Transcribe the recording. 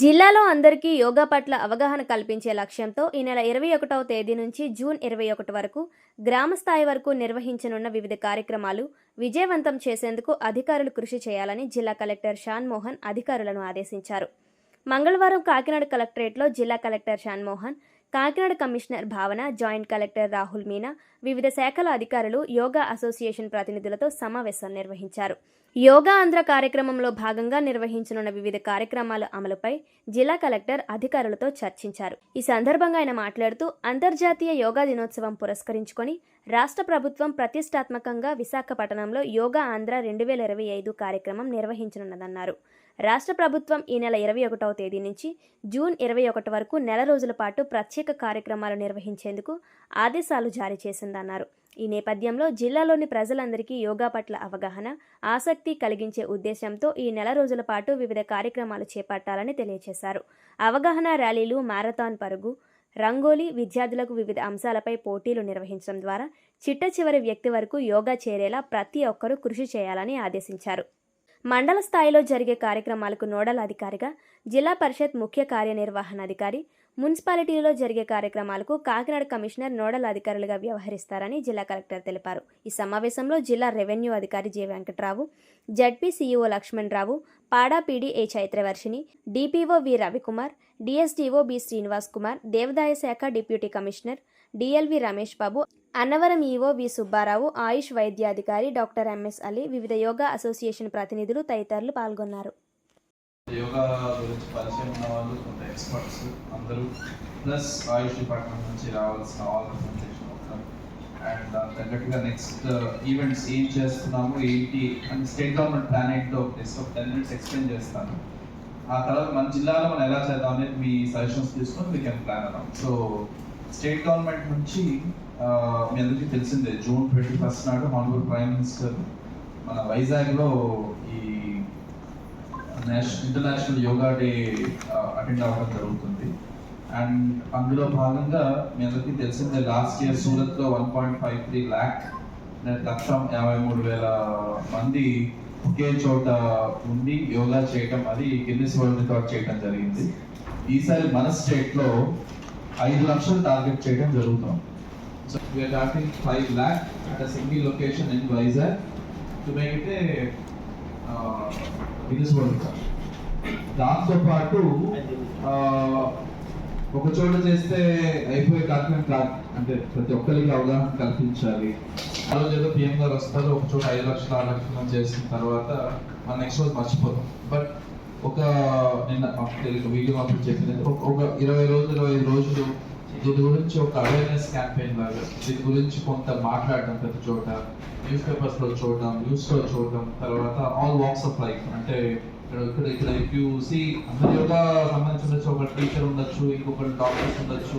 జిల్లాలో అందరికీ యోగా పట్ల అవగాహన కల్పించే లక్ష్యంతో ఈ నెల ఇరవై ఒకటవ తేదీ నుంచి జూన్ ఇరవై ఒకటి వరకు గ్రామ స్థాయి వరకు నిర్వహించనున్న వివిధ కార్యక్రమాలు విజయవంతం చేసేందుకు అధికారులు కృషి చేయాలని జిల్లా కలెక్టర్ షాన్ మోహన్ అధికారులను ఆదేశించారు. మంగళవారం కాకినాడ కలెక్టరేట్లో జిల్లా collector Shan Mohan Kakinada commissioner Bhavana joint collector Rahul Meena వివిధ శాఖల అధికారులు యోగా అసోసియేషన్ ప్రతినిధులతో సమావేశం నిర్వహించారు. యోగా ఆంధ్ర కార్యక్రమంలో భాగంగా నిర్వహించనున్న వివిధ కార్యక్రమాల అమలుపై జిల్లా కలెక్టర్ అధికారులతో చర్చించారు. ఈ సందర్భంగా ఆయన మాట్లాడుతూ అంతర్జాతీయ యోగా దినోత్సవం పురస్కరించుకొని రాష్ట్ర ప్రభుత్వం ప్రతిష్టాత్మకంగా విశాఖపట్నంలో యోగా ఆంధ్ర రెండు వేల ఇరవై ఐదు కార్యక్రమం నిర్వహించనున్నదన్నారు. రాష్ట్ర ప్రభుత్వం ఈ నెల ఇరవై ఒకటవ తేదీ నుంచి జూన్ ఇరవై ఒకటి వరకు నెల రోజుల పాటు ప్రత్యేక కార్యక్రమాలు నిర్వహించేందుకు ఆదేశాలు జారీ చేసిందన్నారు. ఈ నేపథ్యంలో జిల్లాలోని ప్రజలందరికీ యోగా పట్ల అవగాహన ఆసక్తి కలిగించే ఉద్దేశంతో ఈ నెల రోజుల పాటు వివిధ కార్యక్రమాలు చేపట్టాలని తెలియజేశారు. అవగాహన ర్యాలీలు మారథాన్ పరుగు రంగోలీ విద్యార్థులకు వివిధ అంశాలపై పోటీలు నిర్వహించడం ద్వారా చిట్ట చివరి వ్యక్తి వరకు యోగా చేరేలా ప్రతి ఒక్కరూ కృషి చేయాలని ఆదేశించారు. మండల స్థాయిలో జరిగే కార్యక్రమాలకు నోడల్ అధికారిగా జిల్లా పరిషత్ ముఖ్య కార్యనిర్వహణాధికారి మున్సిపాలిటీలో జరిగే కార్యక్రమాలకు కాకినాడ కమిషనర్ నోడల్ అధికారులుగా వ్యవహరిస్తారని జిల్లా కలెక్టర్ తెలిపారు. ఈ సమావేశంలో జిల్లా రెవెన్యూ అధికారి J Venkatrao ZP CEO Lakshman Rao పాడా PD A Chaitravarshini DPO V Ravikumar DSDO B Srinivas Kumar దేవాదాయ శాఖ deputy commissioner DLV Ramesh Babu Annavaram EO V Subbarao Ayush వైద్యాధికారి డాక్టర్ ఎంఎస్ అలీ వివిధ యోగా అసోసియేషన్ ప్రతినిధులు తదితరులు పాల్గొన్నారు. యోగా గురించి పరిచయం ఉన్న వాళ్ళు కొంత ఎక్స్పర్ట్స్ అందరూ ప్లస్ ఆయుష్ డిపార్ట్మెంట్ నుంచి రావాల్సిన ఆల్ రిప్రజెంటేషన్ అండ్ దాని తగ్గట్టుగా నెక్స్ట్ uh, ఈవెంట్స్ ఏం చేస్తున్నాము ఏంటి అండ్ స్టేట్ గవర్నమెంట్ ప్లాన్ ఏంటో జస్ట్ ఒక టెన్ మినిట్స్ ఎక్స్ప్లెయిన్ చేస్తాను. ఆ తర్వాత మన జిల్లాలో మనం ఎలా చేద్దాం అనేది మీ సజెషన్స్ తీసుకొని వీ కెన్ ప్లాన్ అన్నాం సో స్టేట్ గవర్నమెంట్ నుంచి మీ అందరికీ తెలిసిందే జూన్ ట్వంటీ ఫస్ట్ నాడు హానరబుల్ ప్రైమ్ మినిస్టర్ మన వైజాగ్లో ఈ national international yoga day attend అవ్వడం జరుగుతుంది. అండ్ అందులో భాగంగా మీ అందరికీ తెలిసిందే last year సూరత్లో one point five three lakh లక్ష యాభై మూడు వేల మంది ఒకే చోట ఉండి యోగా చేయటం అది గిన్నిస్ వరల్డ్ రికార్డ్ చేయడం జరిగింది. ఈసారి మన స్టేట్లో ఐదు లక్షలు టార్గెట్ చేయడం జరుగుతుంది. So we're target five lakh at a single location in Vizag to make it a Guinness world record దాంతో పాటు ఆ, ఒక చోట చేస్తే కాకుండా అంటే ప్రతి ఒక్కరికి అవగాహన కల్పించాలి. ఆ రోజు ఏదో పిఎం గారు వస్తారు ఒక చోట ఐదు లక్షలు ఆరు లక్షలు చేసిన తర్వాత మన నెక్స్ట్ రోజు మర్చిపోతాం. బట్ ఒక నిన్న తెలియదు వీడియో అప్పుడు చెప్పింది ఒక- ఇరవై రోజులు ఇరవై ఐదు రోజులు దీని గురించి ఒక అవేర్నెస్ క్యాంపెయిన్ లాగా దీని గురించి కొంత మాట్లాడడం ప్రతి చోట న్యూస్ పేపర్స్లో చూడడం న్యూస్లో చూడడం తర్వాత ఆల్ వాక్స్ ఆఫ్ లైఫ్ అంటే ఇక్కడ ఇక్కడ ఇక్కడ ఇఫ్ యూ సీ అందరి యోగా సంబంధించి ఉండొచ్చు ఒక టీచర్ ఉండొచ్చు ఇంకొకరు డాక్టర్స్ ఉండొచ్చు